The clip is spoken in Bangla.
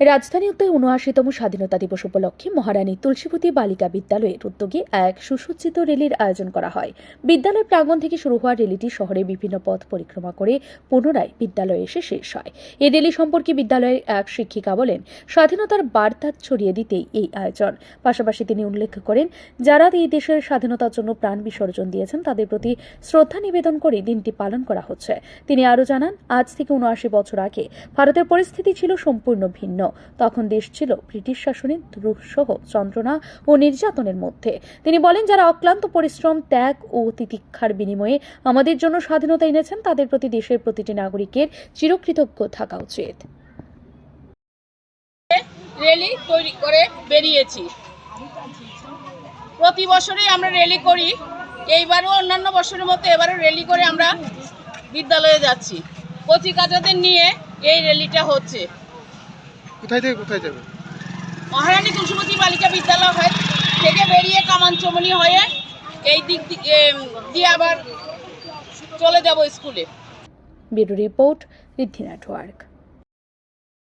রাজধানীতে উনআশিতম স্বাধীনতা দিবস উপলক্ষে মহারানী তুলসীপতি বালিকা বিদ্যালয়ের উদ্যোগে এক সুসজ্জিত রেলির আয়োজন করা হয়। বিদ্যালয় প্রাঙ্গণ থেকে শুরু হওয়া রেলিটি শহরে বিভিন্ন পথ পরিক্রমা করে পুনরায় বিদ্যালয়ে এসে শেষ হয়। এই রেলি সম্পর্কে বিদ্যালয়ের এক শিক্ষিকা বলেন, স্বাধীনতার বার্তা ছড়িয়ে দিতেই এই আয়োজন। পাশাপাশি তিনি উল্লেখ করেন, যারা এই দেশের স্বাধীনতার জন্য প্রাণ বিসর্জন দিয়েছেন, তাদের প্রতি শ্রদ্ধা নিবেদন করে দিনটি পালন করা হচ্ছে। তিনি আরও জানান, আজ থেকে উনআশি বছর আগে ভারতের পরিস্থিতি ছিল সম্পূর্ণ ভিন্ন। তখন দেশ ছিল ব্রিটিশ শাসনের দুঃসহ যন্ত্রণা ও নির্যাতনের মধ্যে। তিনি বলেন, যারা অক্লান্ত পরিশ্রম, ত্যাগ ও তিতিক্ষার বিনিময়ে আমাদের জন্য স্বাধীনতা এনেছেন, তাদের প্রতি দেশের প্রতিটি নাগরিকের চিরকৃতজ্ঞ থাকা উচিত। র্যালি তৈরি করে বেরিয়েছি। প্রতি বছরই আমরা র্যালি করি। এইবারও অন্যান্য বছরের মতো এবারও র্যালি করে আমরা বিদ্যালয়ে যাচ্ছি। কচিকাচাদের নিয়ে এই র্যালিটা হচ্ছে। কোথায় থেকে কোথায় যাবে? মহারানী কুসুমতী বালিকা বিদ্যালয় হয়। থেকে বেরিয়ে কামানচমনি হয়ে এই দিক দি- দিয়ে আবার চলে যাব স্কুলে। Bureau report Riddhi network.